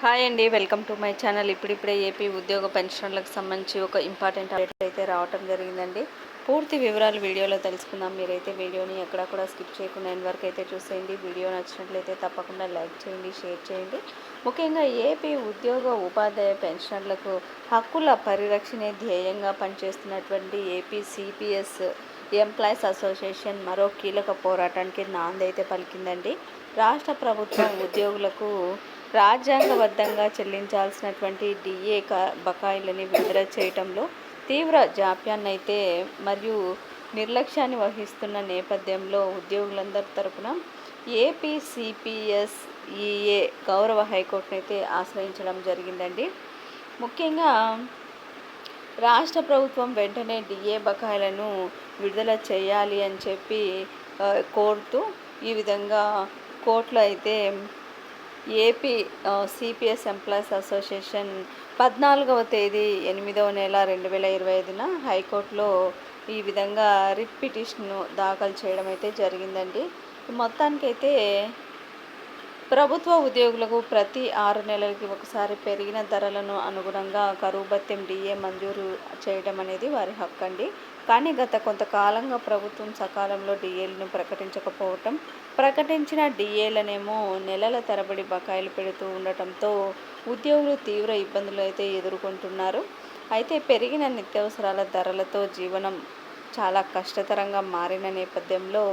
Hi అండి welcome to my channel. ఇప్పుడిప్పుడే AP ఉద్యోగ పెన్షన్లకు సంబంధించి ఒక ఇంపార్టెంట్ అప్డేట్ అయితే రావటం జరిగిందండి. పూర్తి వివరాలు వీడియోలో తెలుసుకుందాం. మీరైతే వీడియోని ఎక్కడ కూడా స్కిప్ చేయకుండా ఎండ్ వరకు అయితే చూసేయండి. వీడియో నచ్చినట్లయితే తప్పకుండా లైక్ చేయండి షేర్ చేయండి. ముఖ్యంగా ఏపీ ఉద్యోగ ఉపాధ్యాయ పెన్షన్లకు హక్కుల పరిరక్షణే ధ్యేయంగా పనిచేస్తున్నటువంటి ఏపీ సిపిఎస్ ఎంప్లాయీస్ అసోసియేషన్ మరో కీలక పోరాటానికి నాందైతే పలికిందండి. రాష్ట్ర ప్రభుత్వం ఉద్యోగులకు రాజ్యాంగబద్ధంగా చెల్లించాల్సినటువంటి డిఏ బకాయిలని విడుదల చేయటంలో తీవ్ర జాప్యాన్నైతే మరియు నిర్లక్ష్యాన్ని వహిస్తున్న నేపథ్యంలో ఉద్యోగులందరి తరపున ఏపీసీపీఎస్ఈఏ ఈఏ గౌరవ హైకోర్టును అయితే ఆశ్రయించడం జరిగిందండి. ముఖ్యంగా రాష్ట్ర ప్రభుత్వం వెంటనే డిఏ బకాయిలను విడుదల చేయాలి అని చెప్పి కోరుతూ ఈ విధంగా కోర్టులో అయితే ఏపీ సిపిఎస్ ఎంప్లాయీస్ అసోసియేషన్ పద్నాలుగవ తేదీ ఎనిమిదవ నెల రెండు వేల ఇరవై ఐదున హైకోర్టులో ఈ విధంగా రిట్ పిటిషన్ను దాఖలు చేయడం అయితే జరిగిందండి. మొత్తానికైతే ప్రభుత్వ ఉద్యోగులకు ప్రతి ఆరు నెలలకి ఒకసారి పెరిగిన ధరలను అనుగుణంగా కరువు భత్యం డిఏ మంజూరు చేయడం అనేది వారి హక్కు అండి కానీ గత కొంతకాలంగా ప్రభుత్వం సకాలంలో డిఏలను ప్రకటించకపోవటం ప్రకటించిన డిఏలనేమో నెలల తరబడి బకాయిలు పెడుతూ ఉండటంతో ఉద్యోగులు తీవ్ర ఇబ్బందులు అయితే ఎదుర్కొంటున్నారు. అయితే పెరిగిన నిత్యావసరాల ధరలతో జీవనం చాలా కష్టతరంగా మారిన నేపథ్యంలో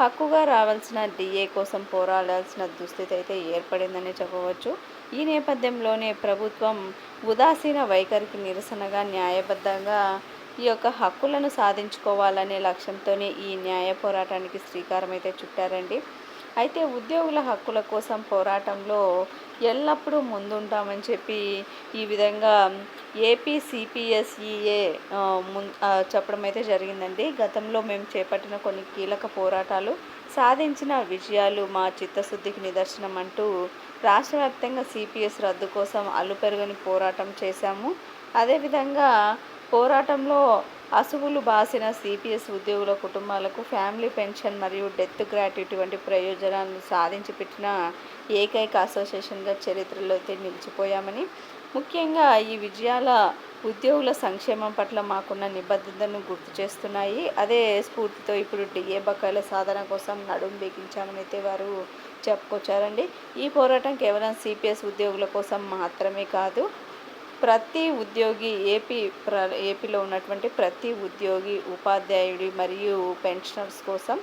హక్కుగా రావాల్సిన డిఏ కోసం పోరాడాల్సిన దుస్థితి అయితే ఏర్పడిందని చెప్పవచ్చు. ఈ నేపథ్యంలోనే ప్రభుత్వం ఉదాసీన వైఖరికి నిరసనగా న్యాయబద్ధంగా ఈ యొక్క హక్కులను సాధించుకోవాలనే లక్ష్యంతోనే ఈ న్యాయ పోరాటానికి శ్రీకారం అయితే చుట్టారండి. అయితే ఉద్యోగుల హక్కుల కోసం పోరాటంలో ఎల్లప్పుడూ ముందుంటామని చెప్పి ఈ విధంగా ఏపీ సిపిఎస్ఈఏ చెప్పడం అయితే జరిగిందండి. గతంలో మేము చేపట్టిన కొన్ని కీలక పోరాటాలు సాధించిన విజయాలు మా చిత్తశుద్ధికి నిదర్శనం అంటూ రాష్ట్ర వ్యాప్తంగా సిపిఎస్ రద్దు కోసం అల్లుపెరుగని పోరాటం చేశాము. అదేవిధంగా పోరాటంలో అసువులు బాసిన సిపిఎస్ ఉద్యోగుల కుటుంబాలకు ఫ్యామిలీ పెన్షన్ మరియు డెత్ గ్రాట్యుటీ వంటి ప్రయోజనాలను సాధించి పెట్టిన ఏకైక అసోసియేషన్గా చరిత్రలో అయితే నిలిచిపోయామని. ముఖ్యంగా ఈ విజయాల ఉద్యోగుల సంక్షేమం పట్ల మాకున్న నిబద్ధతను గుర్తు చేస్తున్నాయి. అదే స్ఫూర్తితో ఇప్పుడు డిఏ బకాయిల సాధన కోసం నడుం బిగించామని అయితే వారు చెప్పుకొచ్చారండి. ఈ పోరాటం కేవలం సిపిఎస్ ఉద్యోగుల కోసం మాత్రమే కాదు ప్రతి ఉద్యోగి ఏపీ ప్ర ఏపీలో ఉన్నటువంటి ప్రతి ఉద్యోగి ఉపాధ్యాయుడి మరియు పెన్షనర్స్ కోసం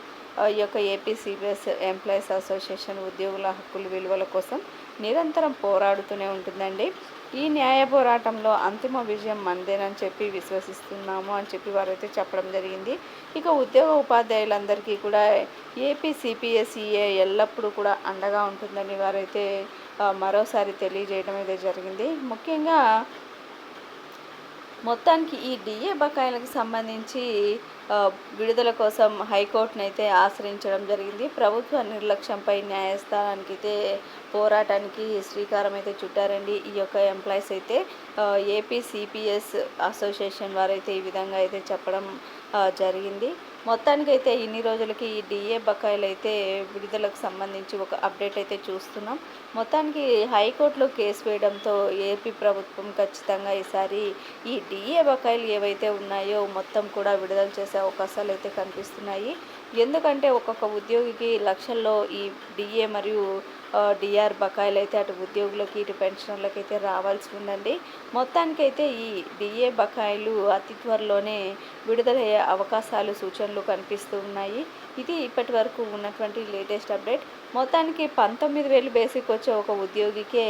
ఈ యొక్క ఏపీ సిబిఎస్ ఎంప్లాయీస్ అసోసియేషన్ ఉద్యోగుల హక్కుల విలువల కోసం నిరంతరం పోరాడుతూనే ఉంటుందండి. ఈ న్యాయ పోరాటంలో అంతిమ విజయం మందేనని చెప్పి విశ్వసిస్తున్నాము అని చెప్పి వారైతే చెప్పడం జరిగింది. ఇక ఉద్యోగ ఉపాధ్యాయులందరికీ కూడా ఏపీ సిపిఎస్ఈఏ ఎల్లప్పుడూ కూడా అండగా ఉంటుందని వారైతే మరోసారి తెలియజేయడం అయితే జరిగింది. ముఖ్యంగా మొత్తానికి ఈ డిఏ బకాయిలకు సంబంధించి విడుదల కోసం హైకోర్టును అయితే ఆశ్రయించడం జరిగింది. ప్రభుత్వ నిర్లక్ష్యంపై న్యాయస్థానానికి అయితే పోరాటానికి శ్రీకారం అయితే చుట్టారండి. ఈ యొక్క ఎంప్లాయీస్ అయితే ఏపీ సిపిఎస్ అసోసియేషన్ వారైతే ఈ విధంగా అయితే చెప్పడం జరిగింది. మొత్తానికైతే ఇన్ని రోజులకి ఈ డిఏ బకాయిలు అయితే విడుదలకు సంబంధించి ఒక అప్డేట్ అయితే చూస్తున్నాం. మొత్తానికి హైకోర్టులో కేసు వేయడంతో ఏపీ ప్రభుత్వం ఖచ్చితంగా ఈసారి ఈ డిఏ బకాయిలు ఏవైతే ఉన్నాయో మొత్తం కూడా విడుదల చేసే అవకాశాలు అయితే కనిపిస్తున్నాయి. ఎందుకంటే ఒక్కొక్క ఉద్యోగికి లక్షల్లో ఈ డిఏ మరియు డిఆర్ బకాయిలు అయితే అటు ఉద్యోగులకి ఇటు పెన్షనర్లకి అయితే రావాల్సి ఉందండి మొత్తానికైతే ఈ డిఏ బకాయిలు అతి త్వరలోనే విడుదలయ్యే అవకాశాలు సూచనలు కనిపిస్తూ ఉన్నాయి. ఇది ఇప్పటి వరకు ఉన్నటువంటి లేటెస్ట్ అప్డేట్. మొత్తానికి పంతొమ్మిది వేలు బేసిక్ వచ్చే ఒక ఉద్యోగికే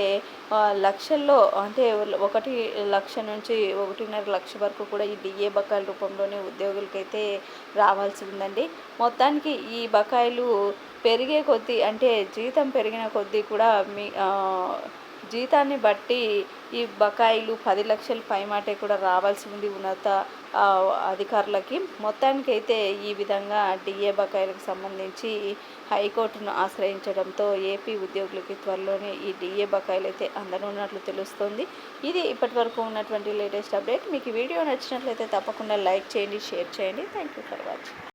లక్షల్లో అంటే ఒకటి లక్ష నుంచి ఒకటిన్నర లక్ష వరకు కూడా ఈ డిఏ బకాయిల రూపంలోనే ఉద్యోగులకైతే రావాల్సి ఉందండి మొత్తానికి ఈ బకాయిలు పెరిగే కొద్దీ అంటే జీతం పెరిగిన కొద్దీ కూడా మీ జీతాన్ని బట్టి ఈ బకాయిలు పది లక్షల పైమాటే కూడా రావాల్సి ఉంది ఉన్నత అధికారులకి. మొత్తానికైతే ఈ విధంగా డిఏ బకాయిలకు సంబంధించి హైకోర్టును ఆశ్రయించడంతో ఏపీ ఉద్యోగులకి త్వరలోనే ఈ డిఏ బకాయిలు అయితే అందనున్నట్లు తెలుస్తుంది. ఇది ఇప్పటి వరకు ఉన్నటువంటి లేటెస్ట్ అప్డేట్. మీకు వీడియో నచ్చినట్లయితే తప్పకుండా లైక్ చేయండి షేర్ చేయండి. Thank you for watching.